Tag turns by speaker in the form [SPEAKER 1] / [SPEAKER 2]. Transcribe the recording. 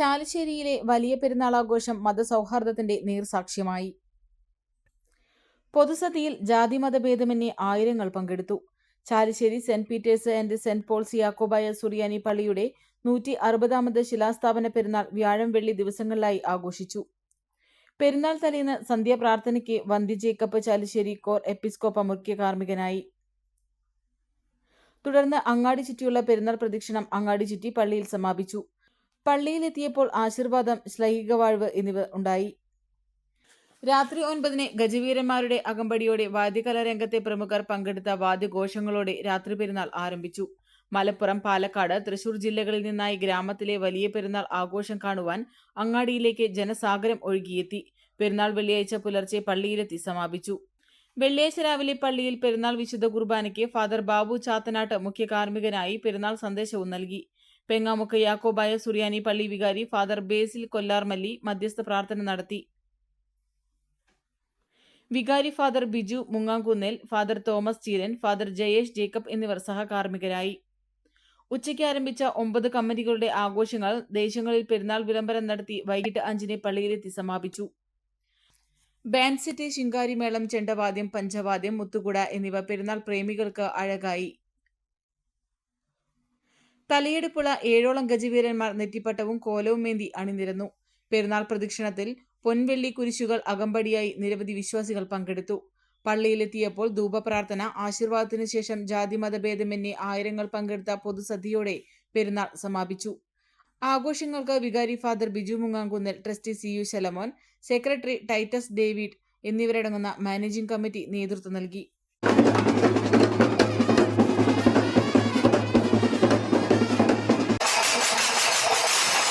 [SPEAKER 1] ചാലിശ്ശേരിയിലെ വലിയ പെരുന്നാൾ ആഘോഷം മതസൗഹാർദ്ദത്തിന്റെ നീർസാക്ഷ്യമായി. പൊതുസതിയിൽ ജാതിമതഭേദമന്യേ ആയിരങ്ങൾ പങ്കെടുത്തു. Chalissery Saint Peter's and Saint Paul's Yakobaya Suriyani പള്ളിയുടെ നൂറ്റി അറുപതാമത് ശിലാസ്ഥാപന പെരുന്നാൾ വ്യാഴം വെള്ളി ദിവസങ്ങളിലായി ആഘോഷിച്ചു. പെരുന്നാൾ തലേന്ന് സന്ധ്യാപ്രാർത്ഥനയ്ക്ക് വന്തി ജേക്കബ് ചാലിശ്ശേരി കോർ എപ്പിസ്കോപ്പ മുഖ്യ കാർമ്മികനായി. തുടർന്ന് അങ്ങാടി ചുറ്റിയുള്ള പെരുന്നാൾ പ്രദക്ഷിണം അങ്ങാടി ചുറ്റി പള്ളിയിൽ സമാപിച്ചു. പള്ളിയിലെത്തിയപ്പോൾ ആശീർവാദം ശ്ലൈഹിക വാഴ്വ് എന്നിവ ഉണ്ടായി. രാത്രി ഒൻപതിന് ഗജവീരന്മാരുടെ അകമ്പടിയോടെ വാദ്യകലാരംഗത്തെ പ്രമുഖർ പങ്കെടുത്ത വാദ്യഘോഷങ്ങളോടെ രാത്രി പെരുന്നാൾ ആരംഭിച്ചു. മലപ്പുറം പാലക്കാട് തൃശൂർ ജില്ലകളിൽ നിന്നായി ഗ്രാമത്തിലെ വലിയ പെരുന്നാൾ ആഘോഷം കാണുവാൻ അങ്ങാടിയിലേക്ക് ജനസാഗരം ഒഴുകിയെത്തി. പെരുന്നാൾ വെള്ളിയാഴ്ച പുലർച്ചെ പള്ളിയിലെത്തി സമാപിച്ചു. വെള്ളിയാഴ്ച രാവിലെ പള്ളിയിൽ പെരുന്നാൾ വിശുദ്ധ കുർബാനയ്ക്ക് ഫാദർ ബാബു ചാത്തനാട്ട് മുഖ്യ കാർമ്മികനായി പെരുന്നാൾ സന്ദേശവും നൽകി. പെങ്ങാമുക്ക് യാക്കോബായ സുറിയാനി പള്ളി വികാരി ഫാദർ ബേസിൽ കൊല്ലാർമല്ലി മധ്യസ്ഥ പ്രാർത്ഥന നടത്തി. വികാരി Father Biju Mungankunnel Father Thomas Cheeran Father Jayesh Jacob എന്നിവർ സഹകാർമ്മികരായി. ഉച്ചയ്ക്ക് ആരംഭിച്ച ഒമ്പത് കമ്മിറ്റികളുടെ ആഘോഷങ്ങൾ ദേശങ്ങളിൽ പെരുന്നാൾ വിളംബരം നടത്തി വൈകിട്ട് അഞ്ചിന് പള്ളിയിലെത്തി സമാപിച്ചു. ബാൻസിറ്റി സെറ്റ് ശിങ്കാരിമേളം ചെണ്ടവാദ്യം പഞ്ചവാദ്യം മുത്തുകുട എന്നിവ പെരുന്നാൾ പ്രേമികൾക്ക് അഴകായി. തലയെടുപ്പുള്ള ഏഴോളം ഗജവീരന്മാർ നെറ്റിപ്പട്ടവും കോലവും മേന്തി അണിനിരന്നു. പെരുന്നാൾ പ്രദക്ഷിണത്തിൽ പൊൻവെള്ളി കുരിശുകൾ അകമ്പടിയായി നിരവധി വിശ്വാസികൾ പങ്കെടുത്തു. പള്ളിയിലെത്തിയപ്പോൾ ധൂപപ്രാർത്ഥന ആശീർവാദത്തിനു ശേഷം ജാതിമതഭേദമന്യേ ആയിരങ്ങൾ പങ്കെടുത്ത പൊതുസദ്യയോടെ പെരുന്നാൾ സമാപിച്ചു. ആഘോഷങ്ങൾക്ക് വികാരി Father Biju Mungankunnel trustee C U Shalamon secretary Titus David എന്നിവരടങ്ങുന്ന മാനേജിംഗ് കമ്മിറ്റി നേതൃത്വം നൽകി.